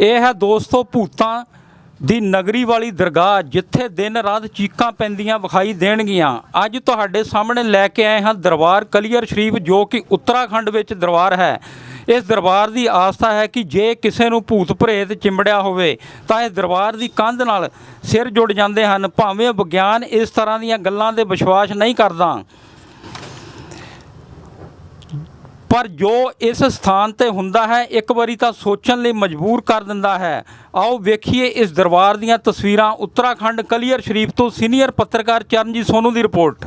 ਇਹ ਹੈ ਦੋਸਤੋ ਭੂਤਾਂ ਦੀ ਨਗਰੀ ਵਾਲੀ ਦਰਗਾਹ, ਜਿੱਥੇ ਦਿਨ ਰਾਤ ਚੀਕਾਂ ਪੈਂਦੀਆਂ ਵਿਖਾਈ ਦੇਣਗੀਆਂ। ਅੱਜ ਤੁਹਾਡੇ ਸਾਹਮਣੇ ਲੈ ਕੇ ਆਏ ਹਾਂ ਦਰਬਾਰ ਕਲੀਅਰ ਸ਼ਰੀਫ, ਜੋ ਕਿ ਉੱਤਰਾਖੰਡ ਵਿੱਚ ਦਰਬਾਰ ਹੈ। ਇਸ ਦਰਬਾਰ ਦੀ ਆਸਥਾ ਹੈ ਕਿ ਜੇ ਕਿਸੇ ਨੂੰ ਭੂਤ ਪ੍ਰੇਤ ਚਿੰਬੜਿਆ ਹੋਵੇ, ਤਾਂ ਇਸ ਦਰਬਾਰ ਦੀ ਕੰਧ ਨਾਲ ਸਿਰ ਜੁੜ ਜਾਂਦੇ ਹਨ। ਭਾਵੇਂ ਵਿਗਿਆਨ ਇਸ ਤਰ੍ਹਾਂ ਦੀਆਂ ਗੱਲਾਂ ਦੇ ਵਿਸ਼ਵਾਸ ਨਹੀਂ ਕਰਦਾ। ਪਰ ਜੋ ਇਸ ਸਥਾਨ ਤੇ ਹੁੰਦਾ ਹੈ, ਇੱਕ ਵਾਰੀ ਤਾਂ ਸੋਚਣ ਲਈ ਮਜਬੂਰ ਕਰ ਦਿੰਦਾ ਹੈ। ਆਓ ਵੇਖੀਏ ਇਸ ਦਰਬਾਰ ਦੀਆਂ ਤਸਵੀਰਾਂ। ਉੱਤਰਾਖੰਡ ਕਲੀਅਰ ਸ਼ਰੀਫ ਤੋਂ ਸੀਨੀਅਰ ਪੱਤਰਕਾਰ ਚਰਨਜੀਤ ਸੋਨੂ ਦੀ ਰਿਪੋਰਟ।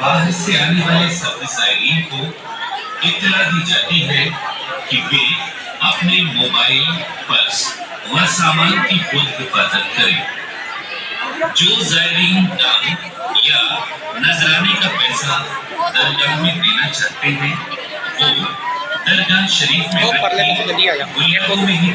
बाहर से आने वाले सभी साइलिन को इतला दी जाती है कि वे अपने मोबाइल पर्स व सामान की खुद हिफाजत करें जो जायरीन दान या नजराने का पैसा दरगाह में देना चाहते हैं वो दरगाह शरीफ में। बुनियादों में ही